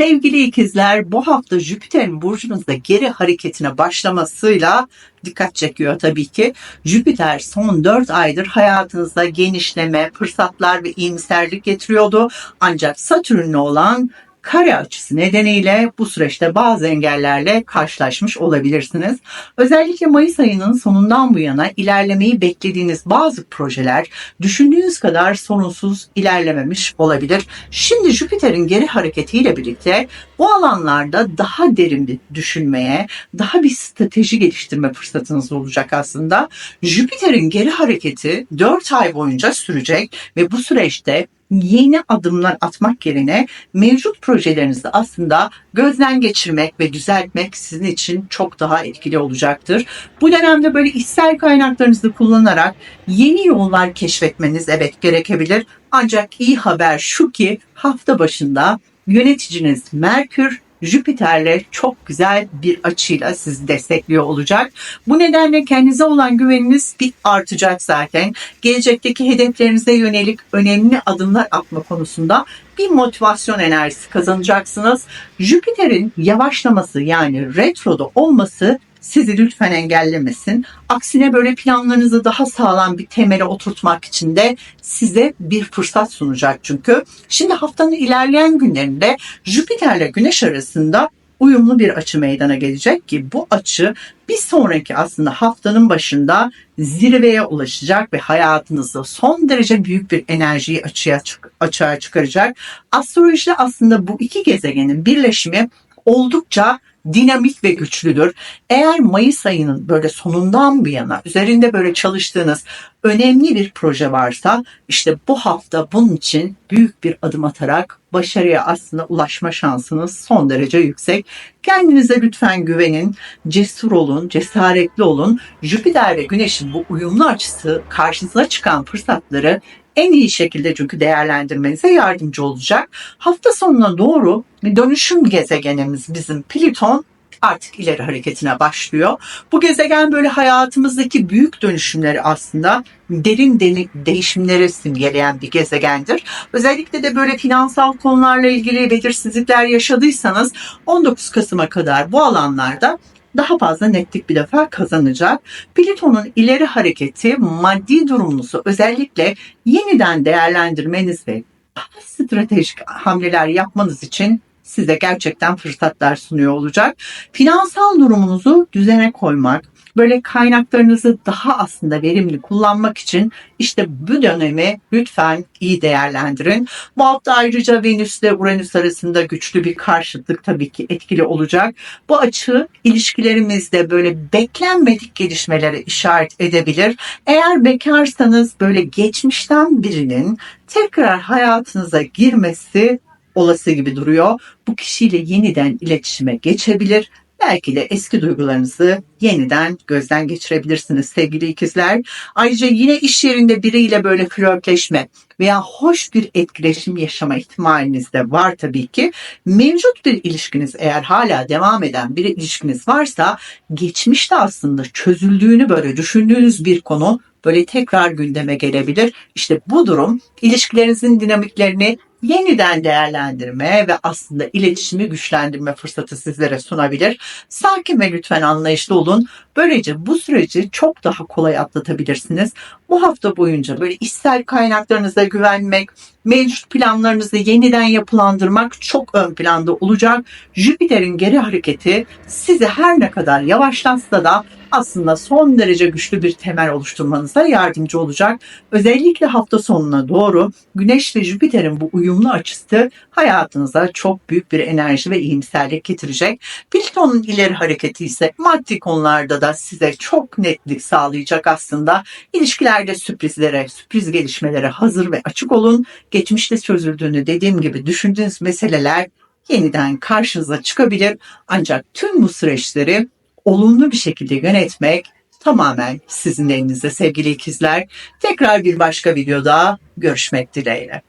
Sevgili ikizler bu hafta Jüpiter'in burcunuzda geri hareketine başlamasıyla dikkat çekiyor tabii ki. Jüpiter son 4 aydır hayatınızda genişleme, fırsatlar ve iyimserlik getiriyordu. Ancak Satürn'le olan kare açısı nedeniyle bu süreçte bazı engellerle karşılaşmış olabilirsiniz. Özellikle Mayıs ayının sonundan bu yana ilerlemeyi beklediğiniz bazı projeler düşündüğünüz kadar sorunsuz ilerlememiş olabilir. Şimdi Jüpiter'in geri hareketiyle birlikte bu alanlarda daha derin bir düşünmeye, daha bir strateji geliştirme fırsatınız olacak aslında. Jüpiter'in geri hareketi 4 ay boyunca sürecek ve bu süreçte yeni adımlar atmak yerine mevcut projelerinizi aslında gözden geçirmek ve düzeltmek sizin için çok daha etkili olacaktır. Bu dönemde böyle içsel kaynaklarınızı kullanarak yeni yollar keşfetmeniz evet gerekebilir. Ancak iyi haber şu ki hafta başında yöneticiniz Merkür Jüpiter'le çok güzel bir açıyla sizi destekliyor olacak. Bu nedenle kendinize olan güveniniz bir artacak zaten. Gelecekteki hedeflerinize yönelik önemli adımlar atma konusunda bir motivasyon enerjisi kazanacaksınız. Jüpiter'in yavaşlaması yani retroda olması sizi lütfen engellemesin. Aksine böyle planlarınızı daha sağlam bir temele oturtmak için de size bir fırsat sunacak çünkü. Şimdi haftanın ilerleyen günlerinde Jüpiter'le Güneş arasında uyumlu bir açı meydana gelecek ki bu açı bir sonraki aslında haftanın başında zirveye ulaşacak ve hayatınızda son derece büyük bir enerjiyi açığa, açığa çıkaracak. Astrolojide aslında bu iki gezegenin birleşimi oldukça dinamik ve güçlüdür. Eğer Mayıs ayının böyle sonundan bu yana üzerinde böyle çalıştığınız önemli bir proje varsa işte bu hafta bunun için büyük bir adım atarak başarıya aslında ulaşma şansınız son derece yüksek. Kendinize lütfen güvenin, cesur olun, cesaretli olun. Jüpiter ve Güneş'in bu uyumlu açısı karşınıza çıkan fırsatları en iyi şekilde çünkü değerlendirmenize yardımcı olacak. Hafta sonuna doğru dönüşüm gezegenimiz bizim Plüton artık ileri hareketine başlıyor. Bu gezegen böyle hayatımızdaki büyük dönüşümleri aslında derin de- değişimlere simgeleyen bir gezegendir. Özellikle de böyle finansal konularla ilgili belirsizlikler yaşadıysanız 19 Kasım'a kadar bu alanlarda daha fazla netlik bir defa kazanacak. Plüton'un ileri hareketi maddi durumunuzu özellikle yeniden değerlendirmeniz ve daha stratejik hamleler yapmanız için size gerçekten fırsatlar sunuyor olacak. Finansal durumunuzu düzene koymak, böyle kaynaklarınızı daha aslında verimli kullanmak için işte bu dönemi lütfen iyi değerlendirin. Bu hafta ayrıca Venüs ile Uranüs arasında güçlü bir karşıtlık tabii ki etkili olacak. Bu açı ilişkilerimizde böyle beklenmedik gelişmelere işaret edebilir. Eğer bekarsanız böyle geçmişten birinin tekrar hayatınıza girmesi olası gibi duruyor. Bu kişiyle yeniden iletişime geçebilir. Belki de eski duygularınızı yeniden gözden geçirebilirsiniz sevgili ikizler. Ayrıca yine iş yerinde biriyle böyle flörtleşme veya hoş bir etkileşim yaşama ihtimaliniz de var tabii ki. Mevcut bir ilişkiniz eğer hala devam eden bir ilişkiniz varsa geçmişte aslında çözüldüğünü böyle düşündüğünüz bir konu böyle tekrar gündeme gelebilir. İşte bu durum ilişkilerinizin dinamiklerini yeniden değerlendirme ve aslında iletişimi güçlendirme fırsatı sizlere sunabilir. Sakin ve lütfen anlayışlı olun. Böylece bu süreci çok daha kolay atlatabilirsiniz. Bu hafta boyunca böyle içsel kaynaklarınıza güvenmek, mevcut planlarınızı yeniden yapılandırmak çok ön planda olacak. Jüpiter'in geri hareketi sizi her ne kadar yavaşlatsa da aslında son derece güçlü bir temel oluşturmanıza yardımcı olacak. Özellikle hafta sonuna doğru Güneş ve Jüpiter'in bu uyumlu açısı hayatınıza çok büyük bir enerji ve iyimserlik getirecek. Plüton'un ileri hareketi ise maddi konularda da size çok netlik sağlayacak aslında. İlişkilerde sürprizlere, sürpriz gelişmelere hazır ve açık olun. Geçmişte çözüldüğünü dediğim gibi düşündüğünüz meseleler yeniden karşınıza çıkabilir. Ancak tüm bu süreçleri olumlu bir şekilde yönetmek tamamen sizin elinizde sevgili ikizler. Tekrar bir başka videoda görüşmek dileğiyle.